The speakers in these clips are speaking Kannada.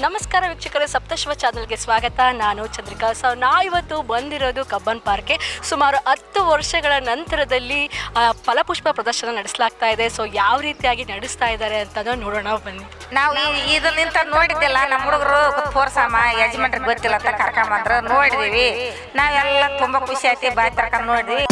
ನಮಸ್ಕಾರ ವೀಕ್ಷಕರೇ, ಸಪ್ತಶ್ವ ಚಾನಲ್ಗೆ ಸ್ವಾಗತ. ನಾನು ಚಂದ್ರಿಕಾ. ಸೊ ನಾವಿವತ್ತು ಬಂದಿರೋದು ಕಬ್ಬನ್ ಪಾರ್ಕ್ಗೆ. ಸುಮಾರು ಹತ್ತು ವರ್ಷಗಳ ನಂತರದಲ್ಲಿ ಫಲಪುಷ್ಪ ಪ್ರದರ್ಶನ ನಡೆಸಲಾಗ್ತಾ ಇದೆ. ಸೊ ಯಾವ ರೀತಿಯಾಗಿ ನಡೆಸ್ತಾ ಇದ್ದಾರೆ ಅಂತ ನೋಡೋಣ. ಬನ್ನಿ. ನಾವು ಇದು ನಿಂತ ನೋಡಿದ್ದೆಲ್ಲ. ನಮ್ಮ ಹುಡುಗರು ತೋರ್ಸಮ್ಮ ಯಜಮಾನ್ರಿಗೆ ಗೊತ್ತಿಲ್ಲ ಅಂತ ಕರ್ಕೊಂಬಂದ್ರು. ನೋಡಿದೀವಿ. ನಾವೆಲ್ಲ ತುಂಬಾ ಖುಷಿ ಆಯ್ತು. ಬಾಯ್ ತರ್ಕೊಂಡು ನೋಡಿದ್ವಿ.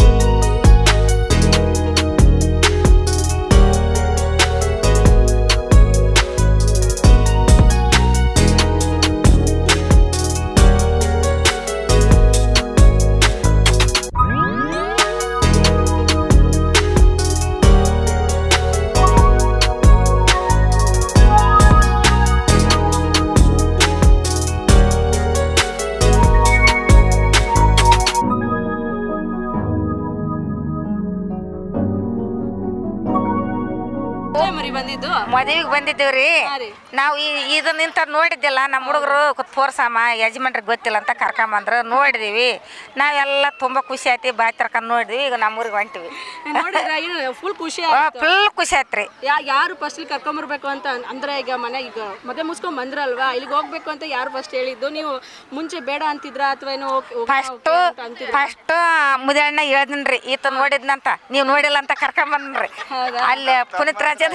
ಬಂದಿದ್ದು? ಮದುವೆಗೆ ಬಂದಿದ್ದೀವ್ರಿ. ನಾವು ಈ ಇದು ನಿಂತ ನೋಡಿದ್ದಿಲ್ಲ. ನಮ್ಮ ಹುಡುಗರು ತೋರ್ಸಮ್ಮ ಯಜಮಾನ್ರಿಗೆ ಗೊತ್ತಿಲ್ಲ ಅಂತ ಕರ್ಕೊಂಬಂದ್ರು. ನೋಡಿದೀವಿ. ನಾವೆಲ್ಲ ತುಂಬಾ ಖುಷಿ ಆಯ್ತು. ಬಾಯ್ ತರ್ಕೊಂಡು ನೋಡಿದ್ವಿ. ಈಗ ನಮ್ಮೂರಿಗೆ ಹೊಂಟಿವಿ. ನೋಡಿದ್ರೆ? ಫುಲ್ ಖುಷಿ ಆಯ್ತು. ಫುಲ್ ಖುಷಿ ಆಯ್ತ್ರಿ ಯಾ ಯಾರು ಫಸ್ಟ್ ಇಲ್ಲಿ ಕರ್ಕೊಂಬರ್ಬೇಕು ಅಂತ ಅನ್- ಅಂದ್ರೆ ಈಗ ಮನೆ ಈಗ ಮದುವೆ ಮುಸ್ಕೊಂಡ್ ಬಂದ್ರಲ್ವಾ? ಇಲ್ಲಿಗೆ ಹೋಗ್ಬೇಕು ಅಂತ ಯಾರು ಫಸ್ಟ್ ಹೇಳಿದ್ದು? ನೀವು ಮುಂಚೆ ಬೇಡ ಅಂತಿದ್ರ ಅಥವಾ ಏನು ಫಸ್ಟ್ ಓಕೆ ಅಂತ ಅಂತಿದ್ರಾ? ಫಸ್ಟ್ ಮುದಣ್ಣ ಹೇಳ್ದನ್ರಿ ಈತ ನೋಡಿದ್ನಂತ. ನೀವು ನೋಡಿಲ್ಲ ಅಂತ ಕರ್ಕೊಂಬಂದ್ರಿ ಹೌದಾ? ಅಲ್ಲಿ ಪುನೀತ್ ರಾಜದ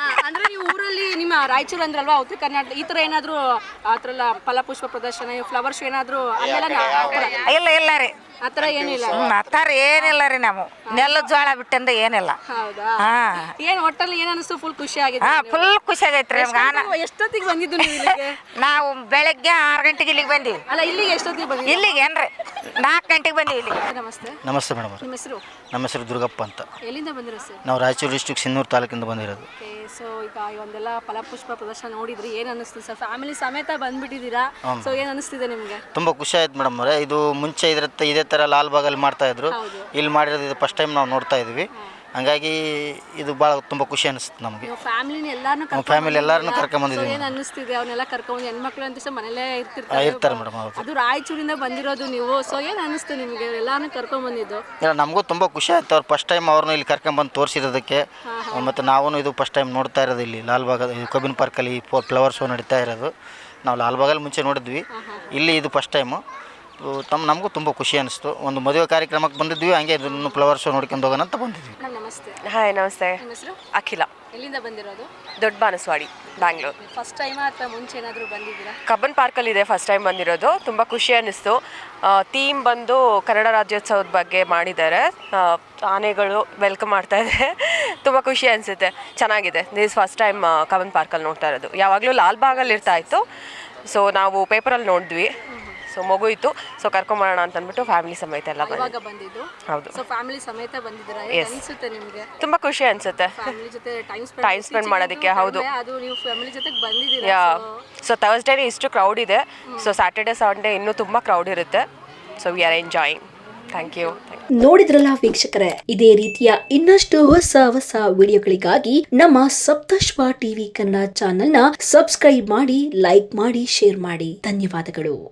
ಅಂದ್ರೆ ನೀವು ಊರಲ್ಲಿ ನಿಮ್ಮ ರಾಯಚೂರು ಅಂದ್ರಲ್ವಾ ಉತ್ತರ ಕರ್ನಾಟಕ ಈ ತರ ಏನಾದ್ರು ಆತರಲ್ಲ ಎಲ್ಲ ಫಲಪುಷ್ಪ ಪ್ರದರ್ಶನ ಫ್ಲವರ್ ಶೋ ಏನಾದ್ರು ಅಲ್ಲೆಲ್ಲ ನಾ- ಆ ಥರ- ಇಲ್ಲ ಇಲ್ಲ ರೀ. ಆ ಥರ ಏನಿಲ್ಲ. ಹ್ಮ್ ಅತ್ತಾರ ಏನಿಲ್ಲ ರೀ ನಾವು. ನೆಲ್ಲ ಜೋಳ ಬಿಟ್ಟಂದ ಏನಿಲ್ಲ. ಹೌದಾ? ಹಾ. ಏನ್ ಒಟ್ಟಲ್ಲಿ ಏನ್ ಅನಿಸ್ತು ಫುಲ್ ಖುಷಿ ಆಗಿದೆ ಹಾ ಫುಲ್ ಖುಷಿ ಆಗೈತ್ರಿ ನಮ್ಗೆ. ಆನ ನೀವು ಎಷ್ಟೊತ್ತಿಗೆ ಬಂದಿದ್ದು ನೀವು ಇಲ್ಲಿಗೆ? ನಾವು ಬೆಳಗ್ಗೆ ಆರು ಗಂಟೆಗೆ ಇಲ್ಲಿಗೆ ಬಂದೀವಿ. ಅಲ್ಲ ಇಲ್ಲಿಗೆ ಎಷ್ಟೊತ್ತಿಗೆ ಬಂದಿದ್ದು? ಇಲ್ಲಿಗೆ ಏನ್ರಿ? ನಾಲ್ಕು ಗಂಟೆಗೆ ಬಂದೀವಿ ಇಲ್ಲಿ ನಮಸ್ತೆ. ನಮಸ್ತೆ ಮೇಡಮ್ ಅವ್ರೆ. ನಿಮ್ಮ ಹೆಸರು? ನಮ್ಮ ಹೆಸರು ದುರ್ಗಪ್ಪ ಅಂತ. ಎಲ್ಲಿಂದ ಬಂದಿರೋ ಸರ್? ನಾವು ರಾಯಚೂರು ಡಿಸ್ಟ್ರಿಕ್ಟ್ ಸಿನ್ನೂರು ತಾಲೂಕಿಂದ ಬಂದಿರೋದು. ಸೊ ಈಗ ಈ ಒಂದೆಲ್ಲ ಫಲಪುಷ್ಪ ಪ್ರದರ್ಶನ ನೋಡಿದ್ರಿ ಏನ್ ಅನಿಸ್ತದೆ ಸರ್ ಫ್ಯಾಮಿಲಿ ಸಮೇತ ಬಂದ್ಬಿಟ್ಟಿದ್ದೀರಾ? ಸೊ ಏನ್ ಅನಿಸ್ತಿದೆ ನಿಮ್ಗೆ? ತುಂಬಾ ಖುಷಿ ಆಯ್ತು ಮೇಡಮ್ ಅವರೇ. ಇದು ಮುಂಚೆ ಇದ್ರ ಇದೇ ಥರ ಲಾಲ್ಬಾಗಲ್ಲಿ ಮಾಡ್ತಾ ಇದ್ರು. ಇಲ್ಲಿ ಮಾಡಿರೋದು ಇದು ಫಸ್ಟ್ ಟೈಮ್ ನಾವು ನೋಡ್ತಾ ಇದ್ವಿ. ಹಂಗಾಗಿ ಇದು ಭಾಳ ತುಂಬ ಖುಷಿ ಅನಿಸ್ತು ನಮಗೆ. ಫ್ಯಾಮಿಲಿನ ಎಲ್ಲಾರನ್ನೂ ನಮ್ಮ ಫ್ಯಾಮಿಲಿ ಎಲ್ಲರನ್ನೂ ಕರ್ಕೊಂಬಂದಿದ್ದೀವಿ ಏನು ಅನಿಸ್ತಿದೆ ಅವನ್ನೆಲ್ಲ ಕರ್ಕೊಂಡು ಹೆಣ್ಮಕ್ಳು ಅಂತ ಸಹ ಮನೇಲೇ ಇರ್ತಿರ್ತಾರೆ. ಇರ್ತಾರೆ ಮೇಡಮ್ ಹೌದು. ಅದು ರಾಯಚೂರಿಂದ ಬಂದಿರೋದು ನೀವು. ಸೊ ಏನು ಅನಿಸ್ತು ನಿಮಗೆ? ಎಲ್ಲಾನು ಕರ್ಕೊಂಡ್ ಬಂದಿದ್ದು? ಇಲ್ಲ ನಮಗೂ ತುಂಬ ಖುಷಿ ಆಯ್ತು. ಅವ್ರು ಫಸ್ಟ್ ಟೈಮ್ ಅವ್ರನ್ನ ಇಲ್ಲಿ ಕರ್ಕೊಂಬಂದು ತೋರಿಸಿರೋದಕ್ಕೆ. ಮತ್ತು ನಾವು ಇದು ಫಸ್ಟ್ ಟೈಮ್ ನೋಡ್ತಾ ಇರೋದು ಇಲ್ಲಿ. ಲಾಲ್ಬಾಗ ಕಬ್ಬಿನ ಪಾರ್ಕಲ್ಲಿ ಫ್ಲವರ್ ಶೋ ನಡೀತಾ ಇರೋದು. ನಾವು ಲಾಲ್ಬಾಗಲ್ಲಿ ಮುಂಚೆ ನೋಡಿದ್ವಿ. ಇಲ್ಲಿ ಇದು ಫಸ್ಟ್ ಟೈಮು ತಮ್ಮ ನಮಗೂ ತುಂಬ ಖುಷಿ ಅನಿಸ್ತು. ಒಂದು ಮದುವೆ ಕಾರ್ಯಕ್ರಮಕ್ಕೆ ಬಂದಿದ್ವಿ ಹಂಗೆ ಇದನ್ನು ಫ್ಲವರ್ ಶೋ ನೋಡ್ಕೊಂಡು ಹೋಗೋಣ ಅಂತ ಬಂದಿದ್ವಿ ಮೇಡಮ್ ನಮಸ್ತೆ. ಹಾಯ್ ನಮಸ್ತೆ. ನಿಮ್ಮ ಹೆಸರು? ಅಖಿಲ. ಎಲ್ಲಿಂದ ಬಂದಿರೋದು? ದೊಡ್ಡ ಬಾನಸ್ವಾಡಿ ಬ್ಯಾಂಗ್ಳೂರ್. ಫಸ್ಟ್ ಟೈಮಾ ಅಥವಾ ಮುಂಚೆ ಏನಾದರೂ ಬಂದಿದ್ದೀರಾ? ಕಬ್ಬನ್ ಪಾರ್ಕಲ್ಲಿದೆ ಫಸ್ಟ್ ಟೈಮ್ ಬಂದಿರೋದು. ತುಂಬ ಖುಷಿ ಅನ್ನಿಸ್ತು ಥೀಮ್ ಬಂದು ಕನ್ನಡ ರಾಜ್ಯೋತ್ಸವದ ಬಗ್ಗೆ ಮಾಡಿದ್ದಾರೆ. ಆ, ಆನೆಗಳು ವೆಲ್ಕಮ್ ಮಾಡ್ತಾ ಇದೆ. ತುಂಬ ಖುಷಿ ಅನಿಸುತ್ತೆ. ಚೆನ್ನಾಗಿದೆ. ದಿಸ್ ಫಸ್ಟ್ ಟೈಮ್ ಕಬ್ಬನ್ ಪಾರ್ಕಲ್ಲಿ ನೋಡ್ತಾ ಇರೋದು. ಯಾವಾಗಲೂ ಲಾಲ್ಬಾಗಲ್ಲಿ ಇರ್ತಾ ಇತ್ತು. ಸೊ ನಾವು ಪೇಪರಲ್ಲಿ ನೋಡಿದ್ವಿ. ಸೊ ಮಗು ಇತ್ತು. ಸೊ ಕರ್ಕೊಂಬರೋಣ ಅಂತ ಅಂದ್ಬಿಟ್ಟು ಫ್ಯಾಮಿಲಿ ಸಮೇತ ಎಲ್ಲ ಇವಾಗ ಬಂದಿದ್ದು. ಹೌದು. ಸೊ ಫ್ಯಾಮಿಲಿ ಸಮೇತ ಬಂದಿದ್ದೀರಾ? Yes. ಅನಿಸುತ್ತೆ ನಿಮಗೆ? ತುಂಬ ಖುಷಿ ಅನ್ಸುತ್ತೆ. ಫ್ಯಾಮಿಲಿ ಜೊತೆ ಟೈಮ್ ಸ್ಪೆಂಡ್ Time spend ಮಾಡೋದಕ್ಕೆ, ಹೌದು. ಅದು ನೀವು ಫ್ಯಾಮಿಲಿ ಜೊತೆಗೆ ಬಂದಿದ್ದೀರಾ? ಯಾ so- ಸೊ ಥರ್ಸ್ಡೇನೇ ಇಷ್ಟು ಕ್ರೌಡ್ ಇದೆ. ಸೊ ಸ್ಯಾಟರ್ಡೆ ಸಂಡೇ ಇನ್ನೂ ತುಂಬ ಕ್ರೌಡ್ ಇರುತ್ತೆ. So we are enjoying thank you ನೋಡಿದ್ರಲ್ಲ ವೀಕ್ಷಕರೇ ಇದೇ ರೀತಿಯ ಇನ್ನಷ್ಟು ಹೊಸ ಹೊಸ ವಿಡಿಯೋಗಳಿಗಾಗಿ ನಮ್ಮ ಸಪ್ತಶ್ವ ಟಿವಿ ಕನ್ನಡ ಚಾನೆಲ್ನ ಸಬ್ಸ್ಕ್ರೈಬ್ ಮಾಡಿ ಲೈಕ್ ಮಾಡಿ ಶೇರ್ ಮಾಡಿ. ಧನ್ಯವಾದಗಳು.